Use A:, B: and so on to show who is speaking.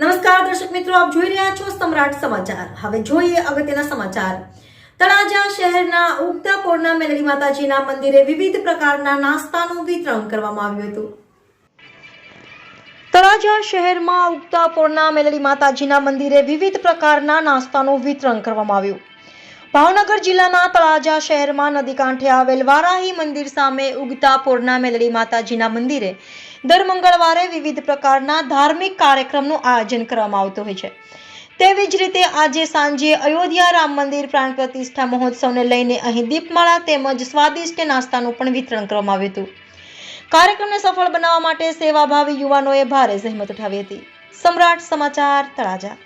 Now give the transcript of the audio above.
A: નમસ્કાર, દર્શક મિત્રો, આપ જોઈ રહ્યા છો સમ્રાટ સમાચાર. હવે જોઈએ અગત્યના સમાચાર. તળાજા શહેરના ઉગતા કોરના મેલડી માતાજીના મંદિરે વિવિધ પ્રકારના નાસ્તાનું વિતરણ કરવામાં આવ્યું હતું. તળાજા શહેરમાં ઉગતા કોરના મેલડી માતાજીના મંદિરે વિવિધ પ્રકારના નાસ્તાનું વિતરણ કરવામાં આવ્યું. ભાવનગર જિલ્લાના તળાજા શહેરમાં નદી કાંઠે આવેલ વારાહી મંદિર સામે ઉગતા પોરના મેલડી માતાજીના મંદિરે દર મંગળવારે વિવિધ પ્રકારના ધાર્મિક કાર્યક્રમનું આયોજન કરવામાં આવતું હોય છે. તેવી જ રીતે આજે સાંજે અયોધ્યા રામ મંદિર પ્રાણ પ્રતિષ્ઠા મહોત્સવને લઈને અહીં દીપમાળા તેમજ સ્વાદિષ્ટ નાસ્તાનું પણ વિતરણ કરવામાં આવ્યું હતું. કાર્યક્રમને સફળ બનાવવા માટે સેવાભાવી યુવાનોએ ભારે જહેમત ઉઠાવી હતી. સમ્રાટ સમાચાર તળાજા.